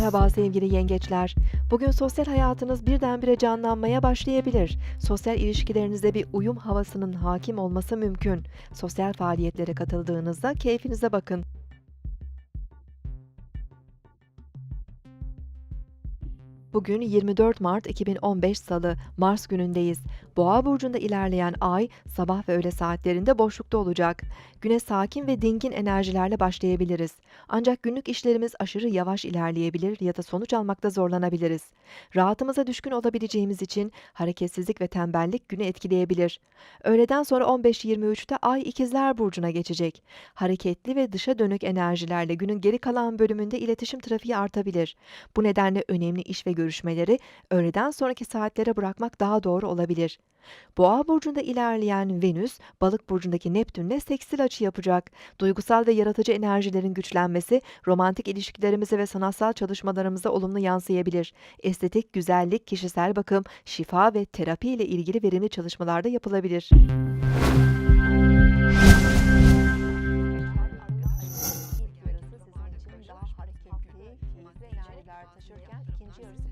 Merhaba sevgili yengeçler. Bugün sosyal hayatınız birdenbire canlanmaya başlayabilir. Sosyal ilişkilerinizde bir uyum havasının hakim olması mümkün. Sosyal faaliyetlere katıldığınızda keyfinize bakın. Bugün 24 Mart 2015 Salı, Mars günündeyiz. Boğa burcunda ilerleyen ay sabah ve öğle saatlerinde boşlukta olacak. Güne sakin ve dingin enerjilerle başlayabiliriz. Ancak günlük işlerimiz aşırı yavaş ilerleyebilir ya da sonuç almakta zorlanabiliriz. Rahatımıza düşkün olabileceğimiz için hareketsizlik ve tembellik günü etkileyebilir. Öğleden sonra 15-23'te ay ikizler burcuna geçecek. Hareketli ve dışa dönük enerjilerle günün geri kalan bölümünde iletişim trafiği artabilir. Bu nedenle önemli iş ve görüşmeleri öğleden sonraki saatlere bırakmak daha doğru olabilir. Boğa burcunda ilerleyen Venüs, Balık burcundaki Neptünle seksil açı yapacak. Duygusal ve yaratıcı enerjilerin güçlenmesi, romantik ilişkilerimize ve sanatsal çalışmalarımıza olumlu yansıyabilir. Estetik, güzellik, kişisel bakım, şifa ve terapi ile ilgili verimli çalışmalarda yapılabilir. yükler taşırken ikinci yarısında